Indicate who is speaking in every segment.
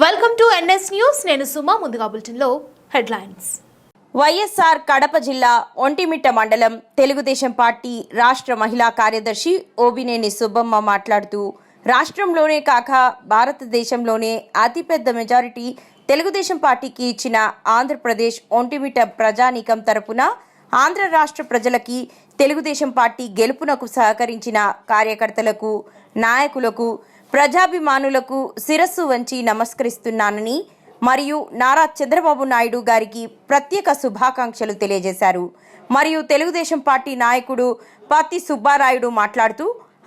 Speaker 1: Welcome to NS news నేను సుమా ముందుగా బులెటిన్లో హెడ్లైన్స్.
Speaker 2: వైఎస్ఆర్ కడప జిల్లా ఒంటిమిట్ట మండలం తెలుగుదేశం పార్టీ రాష్ట్ర మహిళా కార్యదర్శి ఓబినేని సుబ్బమ్మ మాట్లాడుతూ రాష్ట్రంలోనే కాక భారతదేశంలోనే అతిపెద్ద మెజారిటీ తెలుగుదేశం పార్టీకి ఇచ్చిన ఆంధ్రప్రదేశ్ ఒంటిమిట్ట ప్రజానీకం తరపున ఆంధ్ర రాష్ట్ర ప్రజలకి తెలుగుదేశం పార్టీ గెలుపునకు సహకరించిన కార్యకర్తలకు నాయకులకు ప్రజాభిమానులకు శిరస్సు వంచి నమస్కరిస్తున్నానని మరియు నారా చంద్రబాబు నాయుడు గారికి ప్రత్యేక శుభాకాంక్షలు తెలియజేశారు. మరియు తెలుగుదేశం పార్టీ నాయకుడు పత్తి సుబ్బారాయుడు మాట్లాడుతూ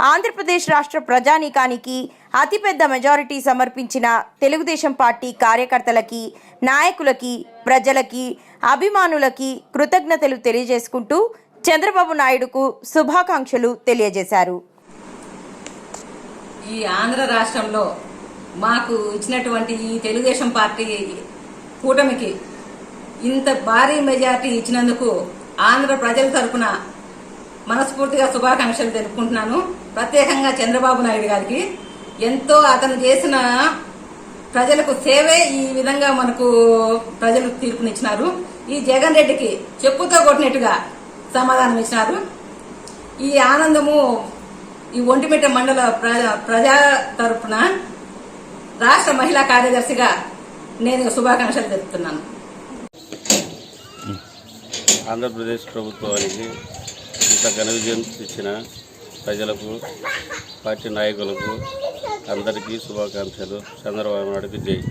Speaker 2: ఆంధ్రప్రదేశ్ రాష్ట్ర ప్రజానీకానికి అతిపెద్ద మెజారిటీ సమర్పించిన తెలుగుదేశం పార్టీ కార్యకర్తలకి నాయకులకి ప్రజలకి అభిమానులకి కృతజ్ఞతలు తెలియజేసుకుంటూ చంద్రబాబు నాయుడుకు శుభాకాంక్షలు తెలియజేశారు.
Speaker 3: ఈ ఆంధ్ర రాష్ట్రంలో మాకు ఇచ్చినటువంటి ఈ తెలుగుదేశం పార్టీ కూటమికి ఇంత భారీ మెజార్టీ ఇచ్చినందుకు ఆంధ్ర ప్రజల తరఫున మనస్ఫూర్తిగా శుభాకాంక్షలు తెలుపుకుంటున్నాను. ప్రత్యేకంగా చంద్రబాబు నాయుడు గారికి ఎంతో అతను చేసిన ప్రజలకు సేవే ఈ విధంగా మనకు ప్రజలు తీర్పునిచ్చినారు. ఈ జగన్ రెడ్డికి చెప్పుతో కొట్టినట్టుగా సమాధానం ఇచ్చినారు ఈ ఆనందము ఈ ఒంటిమిట్ట మండల ప్ర- ప్రజా తరపున రాష్ట్ర మహిళా కార్యదర్శిగా నేను శుభాకాంక్షలు తెలుపుతున్నాను.
Speaker 4: ఆంధ్రప్రదేశ్ ప్రభుత్వానికి ఇంత ఘన విజయం ఇచ్చిన ప్రజలకు పార్టీ నాయకులకు అందరికీ శుభాకాంక్షలు. చంద్రబాబు నాయుడుకి జై.